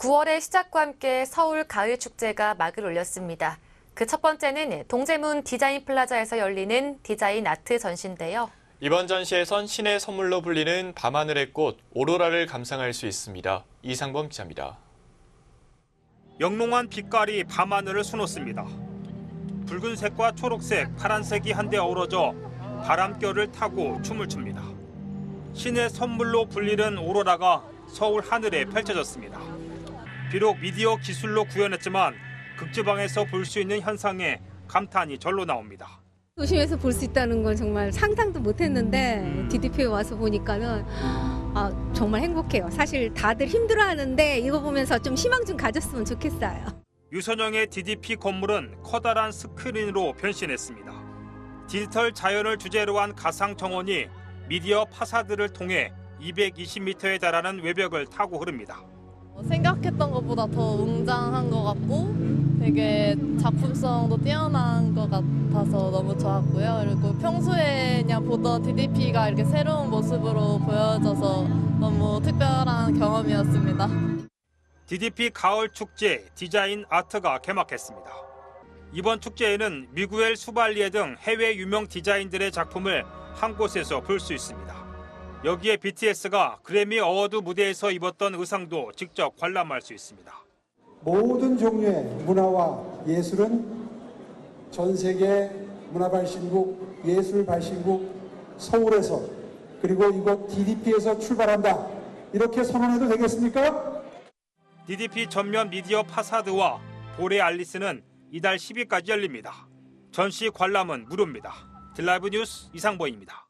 9월의 시작과 함께 서울 가을 축제가 막을 올렸습니다. 그 첫 번째는 동대문 디자인 플라자에서 열리는 디자인 아트 전시인데요. 이번 전시에선 신의 선물로 불리는 밤하늘의 꽃 오로라를 감상할 수 있습니다. 이상범 기자입니다. 영롱한 빛깔이 밤하늘을 수놓습니다. 붉은색과 초록색, 파란색이 한데 어우러져 바람결을 타고 춤을 춥니다. 신의 선물로 불리는 오로라가 서울 하늘에 펼쳐졌습니다. 비록 미디어 기술로 구현했지만 극지방에서 볼 수 있는 현상에 감탄이 절로 나옵니다. 도심에서 볼 수 있다는 건 정말 상상도 못했는데 DDP에 와서 보니까는 아, 정말 행복해요. 사실 다들 힘들어하는데 이거 보면서 좀 희망 좀 가졌으면 좋겠어요. 유선형의 DDP 건물은 커다란 스크린으로 변신했습니다. 디지털 자연을 주제로 한 가상 정원이 미디어 파사드를 통해 220m에 달하는 외벽을 타고 흐릅니다. 생각했던 것보다 더 웅장한 것 같고 되게 작품성도 뛰어난 것 같아서 너무 좋았고요. 그리고 평소에 그냥 보던 DDP가 이렇게 새로운 모습으로 보여져서 너무 특별한 경험이었습니다. DDP 가을 축제 디자인 아트가 개막했습니다. 이번 축제에는 미구엘 수발리에 등 해외 유명 디자인들의 작품을 한 곳에서 볼 수 있습니다. 여기에 BTS가 그래미 어워드 무대에서 입었던 의상도 직접 관람할 수 있습니다. 모든 종류의 문화와 예술은 전 세계 문화발신국, 예술발신국 서울에서 그리고 이곳 DDP에서 출발한다. 이렇게 선언해도 되겠습니까? DDP 전면 미디어 파사드와 보레 알리스는 이달 10일까지 열립니다. 전시 관람은 무료입니다. 딜라이브 뉴스 이상보입니다.